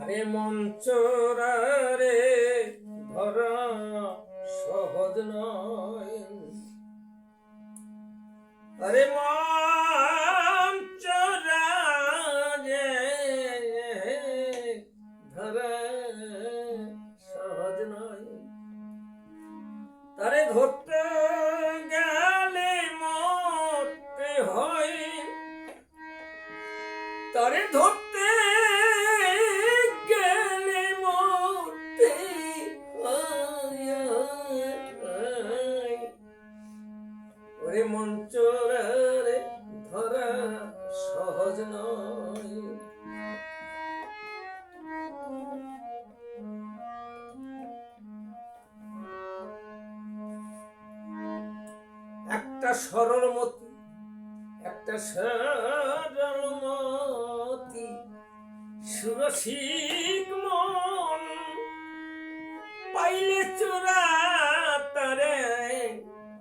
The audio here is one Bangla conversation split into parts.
আরে মঞ্চরারে ধরা, সহজ নয়। আরে মঞ্চরারে ধরা, সহজ নয়। তারে ধরতে গেলে মরতে হয়। তারে ধরতে নয়। একটা সরল মতি একটা সরল মতি সুরসিক মন পাইলে চোরা তারে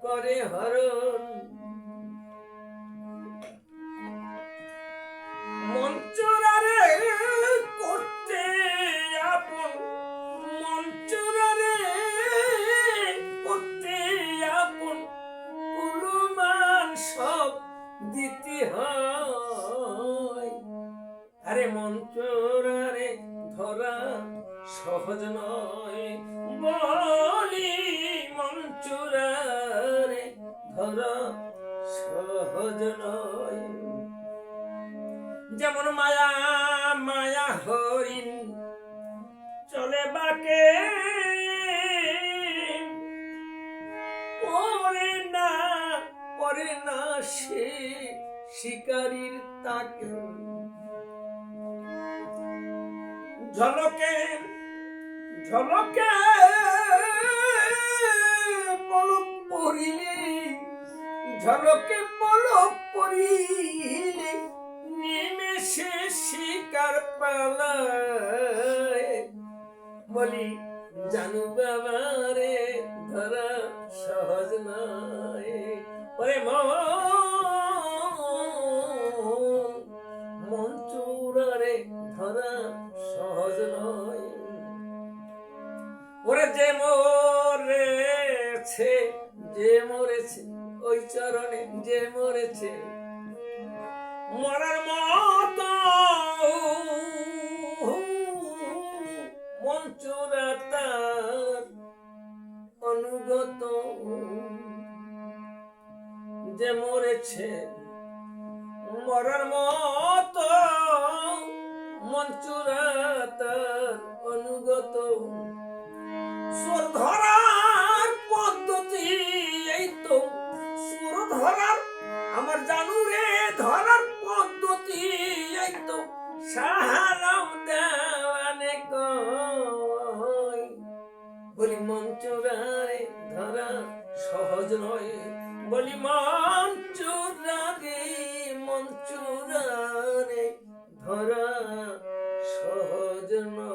করে হরণ। আরে মঞ্চরারে ধরা সহজ নয়। বলি মঞ্চরারে ধরা সহজ নয়। যেমন মায়া মায়া হরিণ চলে বাকে পরে না পরে না সে শিকারীর তাকে। ঝলকে ঝলকে পলক পড়িলে ঝলকে পলক পড়িলে নিমেষে শিকার পালায়। বলি, জানু বাবারে ধরা সহজ নয়। ওরে মঞ্চুরারে ধরা সহজ নয় ওরে যে মরেছে যে মরেছে, ওই চরণে যে মরেছে, মরার মতো মঞ্চুরা তার অনুগত। যে মরেছে, মরার মতো মঞ্চুরা তার অনুগত সুর ধরার পদ্ধতি এই তো। সুর ধরার আমার জানু ধরার পদ্ধতি এই তো। সাহারাম দেওয়ানে বলি মঞ্চুরারে ধরা সহজ নয়। বলি মঞ্চুরারে মঞ্চুরারে ধরা সহজ নয়